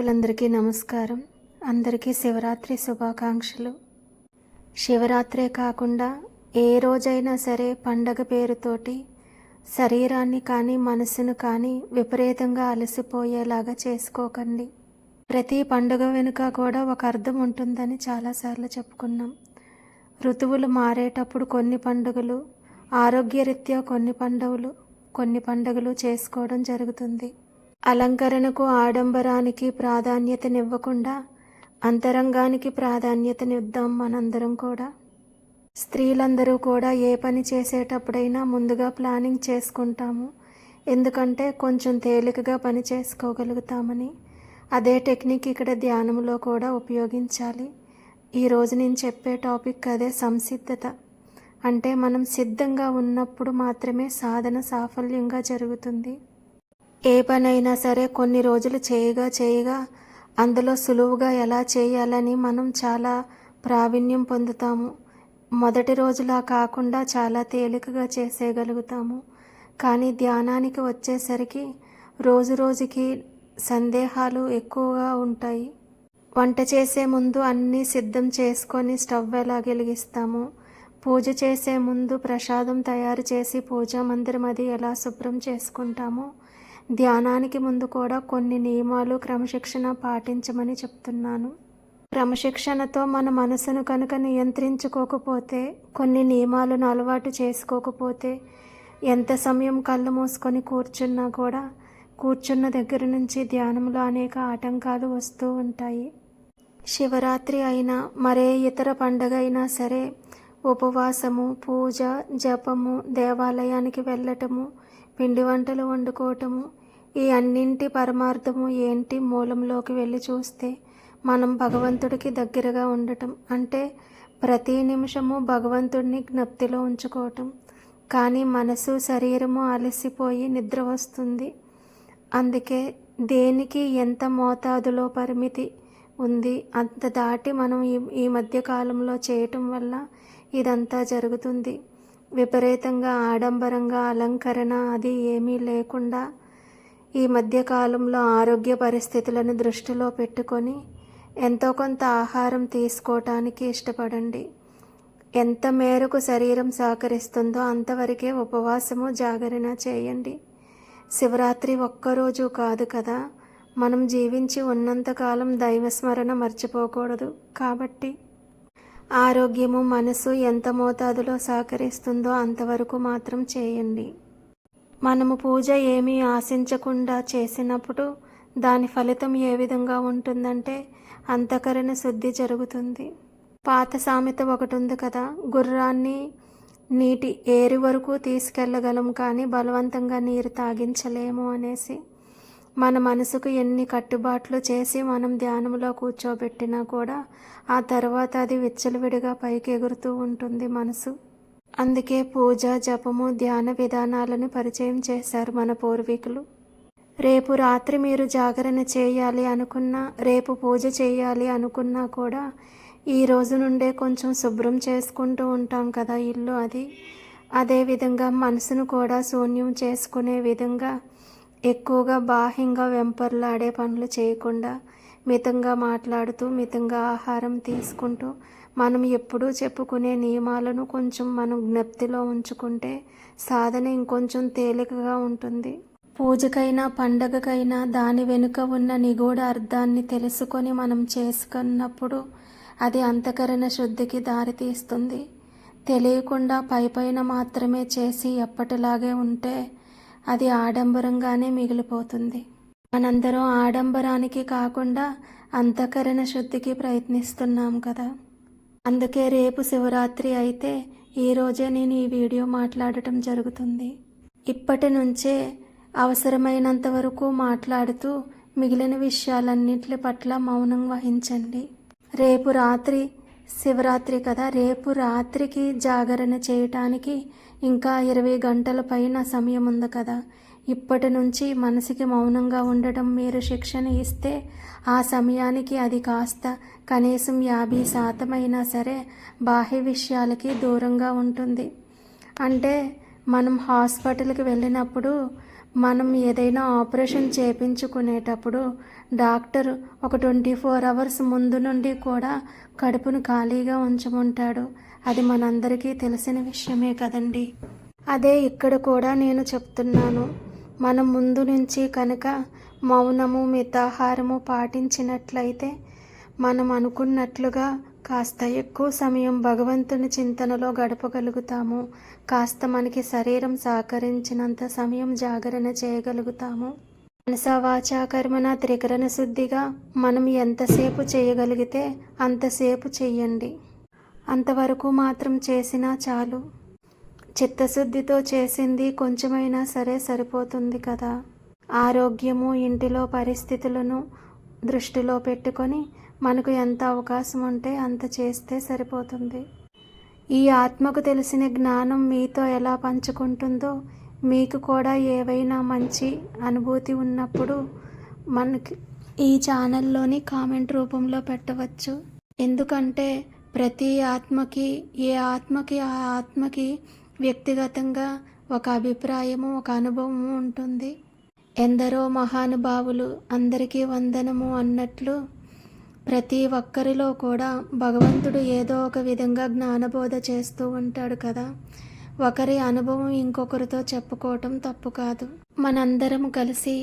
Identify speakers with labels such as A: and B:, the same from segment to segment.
A: గోపిలందరికీ నమస్కారం. అందరికీ శివరాత్రి శుభాకాంక్షలు. శివరాత్రే కాకుండా ఏ రోజైనా సరే పండగ పేరుతోటి శరీరాన్ని కానీ మనసును కానీ విపరీతంగా అలసిపోయేలాగా చేసుకోకండి. ప్రతి పండుగ వెనుక కూడా ఒక అర్థం ఉంటుందని చాలాసార్లు చెప్పుకున్నాం. ఋతువులు మారేటప్పుడు కొన్ని పండుగలు ఆరోగ్యరీత్యా కొన్ని పండుగలు కొన్ని పండుగలు చేసుకోవడం జరుగుతుంది. అలంకరణకు ఆడంబరానికి ప్రాధాన్యతనివ్వకుండా అంతరంగానికి ప్రాధాన్యతనిద్దాం మనందరం కూడా. స్త్రీలందరూ కూడా ఏ పని చేసేటప్పుడైనా ముందుగా ప్లానింగ్ చేసుకుంటాము. ఎందుకంటే కొంచెం తేలికగా పని చేసుకోగలుగుతామని. అదే టెక్నిక్ ఇక్కడ ధ్యానంలో కూడా ఉపయోగించాలి. ఈరోజు నేను చెప్పే టాపిక్ అదే సంసిద్ధత. అంటే మనం సిద్ధంగా ఉన్నప్పుడు మాత్రమే సాధన సాఫల్యంగా జరుగుతుంది. ఏ పనైనా సరే కొన్ని రోజులు చేయగా చేయగా అందులో సులువుగా ఎలా చేయాలని మనం చాలా ప్రావీణ్యం పొందుతాము. మొదటి రోజులా కాకుండా చాలా తేలికగా చేసేయగలుగుతాము. కానీ ధ్యానానికి వచ్చేసరికి రోజు రోజుకి సందేహాలు ఎక్కువగా ఉంటాయి. వంట చేసే ముందు అన్నీ సిద్ధం చేసుకొని స్టవ్ ఎలా వెలిగిస్తాము? పూజ చేసే ముందు ప్రసాదం తయారు చేసి పూజా మందిరం అది ఎలా శుభ్రం చేసుకుంటామో? ధ్యానానికి ముందు కూడా కొన్ని నియమాలు క్రమశిక్షణ పాటించమని చెప్తున్నాను. క్రమశిక్షణతో మన మనసును కనుక నియంత్రించుకోకపోతే కొన్ని నియమాలను అలవాటు చేసుకోకపోతే ఎంత సమయం కళ్ళు మూసుకొని కూర్చున్నా కూడా కూర్చున్న దగ్గర నుంచి ధ్యానంలో అనేక ఆటంకాలు వస్తూ ఉంటాయి. శివరాత్రి అయినా మరే ఇతర పండగ అయినా సరే ఉపవాసము పూజ జపము దేవాలయానికి వెళ్ళటము పిండి వంటలు వండుకోవటము ఈ అన్నింటి పరమార్థము ఏంటి మూలంలోకి వెళ్ళి చూస్తే మనం భగవంతుడికి దగ్గరగా ఉండటం అంటే ప్రతి నిమిషము భగవంతుడిని జ్ఞప్తిలో ఉంచుకోవటం. కానీ మనసు శరీరము అలసిపోయి నిద్ర వస్తుంది. అందుకే దేనికి ఎంత మోతాదులో పరిమితి ఉంది అంత దాటి మనం ఈ ఈ మధ్య కాలంలో చేయటం వల్ల ఇదంతా జరుగుతుంది. విపరీతంగా ఆడంబరంగా అలంకరణ అది ఏమీ లేకుండా ఈ మధ్యకాలంలో ఆరోగ్య పరిస్థితులను దృష్టిలో పెట్టుకొని ఎంతో కొంత ఆహారం తీసుకోవటానికి ఇష్టపడండి. ఎంత మేరకు శరీరం సహకరిస్తుందో అంతవరకే ఉపవాసము జాగరణ చేయండి. శివరాత్రి ఒక్కరోజు కాదు కదా. మనం జీవించి ఉన్నంతకాలం దైవస్మరణ మర్చిపోకూడదు. కాబట్టి ఆరోగ్యము మనసు ఎంత మోతాదులో సహకరిస్తుందో అంతవరకు మాత్రం చేయండి. మనము పూజ ఏమీ ఆశించకుండా చేసినప్పుడు దాని ఫలితం ఏ విధంగా ఉంటుందంటే అంతఃకరణ శుద్ధి జరుగుతుంది. పాత సామెత ఒకటి ఉంది కదా గుర్రాన్ని నీటి ఏరి వరకు తీసుకెళ్ళగలం కానీ బలవంతంగా నీరు తాగించలేము అనేసి మన మనసుకు ఎన్ని కట్టుబాట్లు చేసి మనం ధ్యానంలో కూర్చోబెట్టినా కూడా ఆ తర్వాత అది విచ్చలవిడిగా పైకి ఎగురుతూ ఉంటుంది మనసు. అందుకే పూజ జపము ధ్యాన విధానాలను పరిచయం చేశారు మన పూర్వీకులు. రేపు రాత్రి మీరు జాగరణ చేయాలి అనుకున్నా రేపు పూజ చేయాలి అనుకున్నా కూడా ఈ రోజు నుండే కొంచెం శుభ్రం చేసుకుంటూ ఉంటాం కదా ఇల్లు అది. అదేవిధంగా మనసును కూడా శూన్యం చేసుకునే విధంగా ఎక్కువగా బాహ్యంగా వెంపర్లాడే పనులు చేయకుండా మితంగా మాట్లాడుతూ మితంగా ఆహారం తీసుకుంటూ మనం ఎప్పుడూ చెప్పుకునే నియమాలను కొంచెం మనం జ్ఞప్తిలో ఉంచుకుంటే సాధన ఇంకొంచెం తేలికగా ఉంటుంది. పూజకైనా పండగకైనా దాని వెనుక ఉన్న నిగూఢ అర్థాన్ని తెలుసుకొని మనం చేసుకున్నప్పుడు అది అంతకరణ శుద్ధికి దారితీస్తుంది. తెలియకుండా పైపైన మాత్రమే చేసి ఎప్పటిలాగే ఉంటే అది ఆడంబరంగానే మిగిలిపోతుంది. మనందరం ఆడంబరానికి కాకుండా అంతఃకరణ శుద్ధికి ప్రయత్నిస్తున్నాం కదా. అందుకే రేపు శివరాత్రి అయితే ఈరోజే నేను ఈ వీడియో మాట్లాడటం జరుగుతుంది. ఇప్పటి నుంచే అవసరమైనంత వరకు మాట్లాడుతూ మిగిలిన విషయాలన్నింటి పట్ల మౌనం వహించండి. రేపు రాత్రి శివరాత్రి కదా రేపు రాత్రికి జాగరణ చేయటానికి ఇంకా ఇరవై గంటల పైన సమయం ఉంది కదా. ఇప్పటి నుంచి మనసుకి మౌనంగా ఉండటం మీరు శిక్షణ ఇస్తే ఆ సమయానికి అది కాస్త కనీసం యాభై శాతం అయినా సరే బాహ్య విషయాలకి దూరంగా ఉంటుంది. అంటే మనం హాస్పిటల్కి వెళ్ళినప్పుడు మనం ఏదైనా ఆపరేషన్ చేపించుకునేటప్పుడు డాక్టర్ ఒక ట్వంటీ ఫోర్ అవర్స్ ముందు నుండి కూడా కడుపును ఖాళీగా ఉంచమంటాడు. అది మనందరికీ తెలిసిన విషయమే కదండి. అదే ఇక్కడ కూడా నేను చెప్తున్నాను. మనం ముందు నుంచి కనుక మౌనము మితాహారము పాటించినట్లయితే మనం అనుకున్నట్లుగా కాస్త ఎక్కువ సమయం భగవంతుని చింతనలో గడపగలుగుతాము. కాస్త మనకి శరీరం సహకరించినంత సమయం జాగరణ చేయగలుగుతాము. మనసా త్రికరణ శుద్ధిగా మనం ఎంతసేపు చేయగలిగితే అంతసేపు చెయ్యండి. అంతవరకు మాత్రం చేసినా చాలు. చిత్తశుద్ధితో చేసింది కొంచెమైనా సరే సరిపోతుంది కదా. ఆరోగ్యము ఇంటిలో పరిస్థితులను దృష్టిలో పెట్టుకొని మనకు ఎంత అవకాశం ఉంటే అంత చేస్తే సరిపోతుంది. ఈ ఆత్మకు తెలిసిన జ్ఞానం మీతో ఎలా పంచుకుంటుందో మీకు కూడా ఏవైనా మంచి అనుభూతి ఉన్నప్పుడు మనకి ఈ ఛానల్లోని కామెంట్ రూపంలో పెట్టవచ్చు. ఎందుకంటే ప్రతి ఆత్మకి ఏ ఆత్మకి ఆ ఆత్మకి వ్యక్తిగతంగా ఒక అభిప్రాయము ఒక అనుభవము ఉంటుంది. ఎందరో మహానుభావులు అందరికీ వందనము అన్నట్లు ప్రతి ఒక్కరిలో కూడా భగవంతుడు ఏదో ఒక విధంగా జ్ఞానబోధ చేస్తూ ఉంటాడు కదా. ఒకరి అనుభవం ఇంకొకరితో చెప్పుకోవటం తప్పు కాదు. మనందరం కలిసి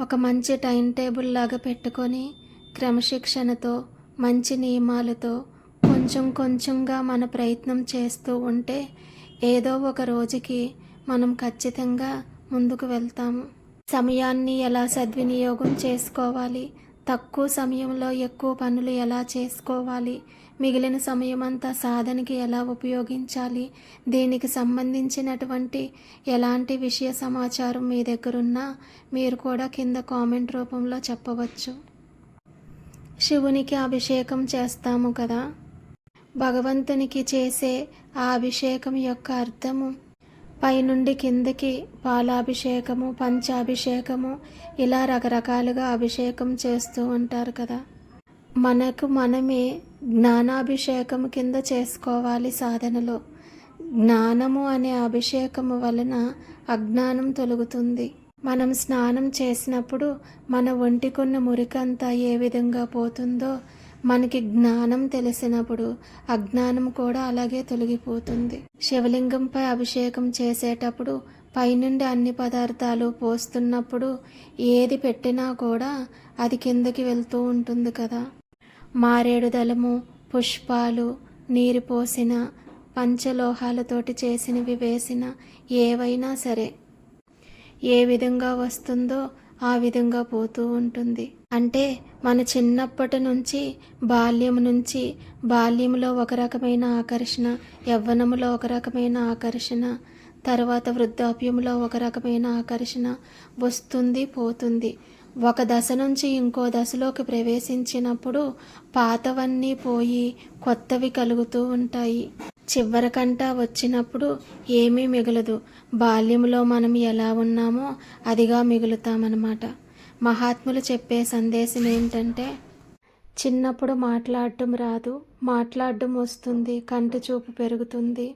A: ఒక మంచి టైం టేబుల్ లాగా పెట్టుకొని క్రమశిక్షణతో మంచి నియమాలతో కొంచెం కొంచెంగా మన ప్రయత్నం చేస్తూ ఉంటే ఏదో ఒక రోజుకి మనం ఖచ్చితంగా ముందుకు వెళ్తాము. సమయాన్ని ఎలా సద్వినియోగం చేసుకోవాలి? తక్కువ సమయంలో ఎక్కువ పనులు ఎలా చేసుకోవాలి? మిగిలిన సమయం అంతా సాధనకి ఎలా ఉపయోగించాలి? దీనికి సంబంధించినటువంటి ఎలాంటి విషయ సమాచారం మీ దగ్గరున్నా మీరు కూడా కింద కామెంట్ రూపంలో చెప్పవచ్చు. శివునికి అభిషేకం చేస్తాము కదా? భగవంతునికి చేసే ఆ అభిషేకం యొక్క అర్థము. పైనుండి కిందకి పాలాభిషేకము పంచాభిషేకము ఇలా రకరకాలుగా అభిషేకం చేస్తూ ఉంటారు కదా. మనకు మనమే జ్ఞానాభిషేకం కింద చేసుకోవాలి సాధనలో. జ్ఞానము అనే అభిషేకము వలన అజ్ఞానం తొలగుతుంది. మనం స్నానం చేసినప్పుడు మన ఒంటికున్న మురికంతా ఏ విధంగా పోతుందో మనకి జ్ఞానం తెలిసినప్పుడు అజ్ఞానం కూడా అలాగే తొలగిపోతుంది. శివలింగంపై అభిషేకం చేసేటప్పుడు పైనుండి అన్ని పదార్థాలు పోస్తున్నప్పుడు ఏది పెట్టినా కూడా అది కిందకి వెళ్తూ ఉంటుంది కదా. మారేడు దళము పుష్పాలు నీరు పోసిన పంచలోహాలతోటి చేసినవి వేసిన ఏవైనా సరే. ఏ విధంగా వస్తుందో ఆ విధంగా పోతూ ఉంటుంది. అంటే మన చిన్నప్పటి నుంచి బాల్యం నుంచి బాల్యంలో ఒక రకమైన ఆకర్షణ యవ్వనములో ఒక రకమైన ఆకర్షణ తర్వాత వృద్ధాప్యంలో ఒక రకమైన ఆకర్షణ వస్తుంది పోతుంది. ఒక దశ నుంచి ఇంకో దశలోకి ప్రవేశించినప్పుడు పాతవన్నీ పోయి కొత్తవి కలుగుతూ ఉంటాయి. చివరికంట వచ్చినప్పుడు ఏమీ మిగలదు. బాల్యంలో మనం ఎలా ఉన్నామో అదిగా మిగులుతామన్నమాట. మహాత్ములు చెప్పే సందేశం ఏంటంటే చిన్నప్పుడు మాట్లాడటం రాదు మాట్లాడడం వస్తుంది కంటి చూపు పెరుగుతుంది.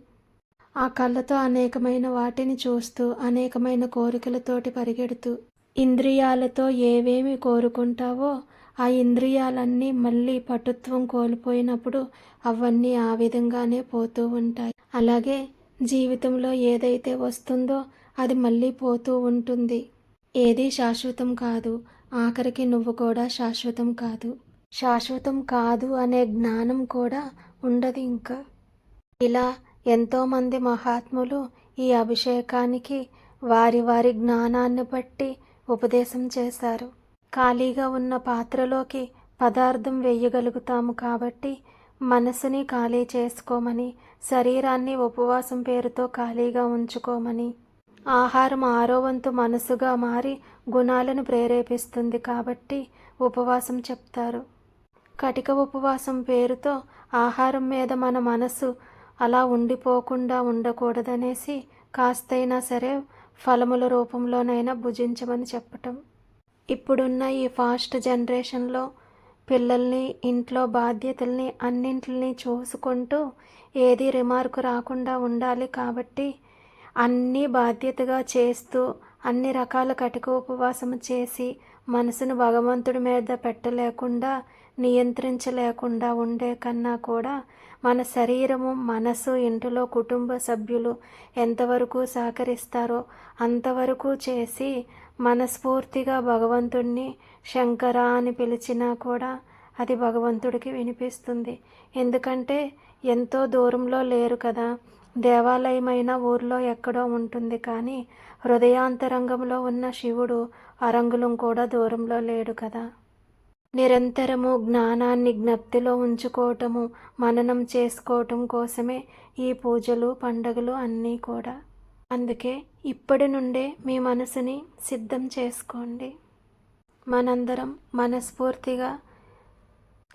A: ఆ కళ్ళతో అనేకమైన వాటిని చూస్తూ అనేకమైన కోరికలతోటి పరిగెడుతూ ఇంద్రియాలతో ఏవేమి కోరుకుంటావో ఆ ఇంద్రియాలన్నీ మళ్ళీ పటుత్వం కోల్పోయినప్పుడు అవన్నీ ఆ విధంగానే పోతూ ఉంటాయి. అలాగే జీవితంలో ఏదైతే వస్తుందో అది మళ్ళీ పోతూ ఉంటుంది. ఏది శాశ్వతం కాదు. ఆఖరికి నువ్వు కూడా శాశ్వతం కాదు. శాశ్వతం కాదు అనే జ్ఞానం కూడా ఉండదు ఇంకా. ఇలా ఎంతోమంది మహాత్ములు ఈ అభిషేకానికి వారి వారి జ్ఞానాన్ని బట్టి ఉపదేశం చేశారు. ఖాళీగా ఉన్న పాత్రలోకి పదార్థం వేయగలుగుతాము కాబట్టి మనసుని ఖాళీ చేసుకోమని శరీరాన్ని ఉపవాసం పేరుతో ఖాళీగా ఉంచుకోమని. ఆహారం ఆరో వంతు మనసుగా మారి గుణాలను ప్రేరేపిస్తుంది కాబట్టి ఉపవాసం చెప్తారు. కటిక ఉపవాసం పేరుతో ఆహారం మీద మన మనసు అలా ఉండిపోకుండా ఉండకూడదనేసి కాస్తైనా సరే ఫలముల రూపంలోనైనా భుజించమని చెప్పటం. ఇప్పుడున్న ఈ ఫాస్ట్ జనరేషన్లో పిల్లల్ని ఇంట్లో బాధ్యతల్ని అన్నింటిని చూసుకుంటూ ఏది రిమార్కు రాకుండా ఉండాలి కాబట్టి అన్నీ బాధ్యతగా చేస్తూ అన్ని రకాల కటిక ఉపవాసం చేసి మనసును భగవంతుడి మీద పెట్టలేకుండా నియంత్రించలేకుండా ఉండే కన్నా కూడా మన శరీరము మనసు ఇంటిలో కుటుంబ సభ్యులు ఎంతవరకు సహకరిస్తారో అంతవరకు చేసి మనస్ఫూర్తిగా భగవంతుణ్ణి శంకర అని పిలిచినా కూడా అది భగవంతుడికి వినిపిస్తుంది. ఎందుకంటే ఎంతో దూరంలో లేరు కదా. దేవాలయమైన ఊర్లో ఎక్కడో ఉంటుంది కానీ హృదయాంతరంగంలో ఉన్న శివుడు అరంగులం కూడా దూరంలో లేడు కదా. నిరంతరము జ్ఞానాన్ని జ్ఞప్తిలో ఉంచుకోవటము మననం చేసుకోవటం కోసమే ఈ పూజలు పండుగలు అన్నీ కూడా. అందుకే ఇప్పటి నుండే మీ మనసుని సిద్ధం చేసుకోండి. మనందరం మనస్ఫూర్తిగా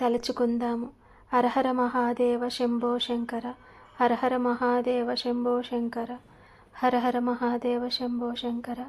A: తలుచుకుందాము. హరహర మహాదేవ శంభో శంకర హరహర మహాదేవ శంభో శంకర హరహర మహాదేవ శంభో శంకర.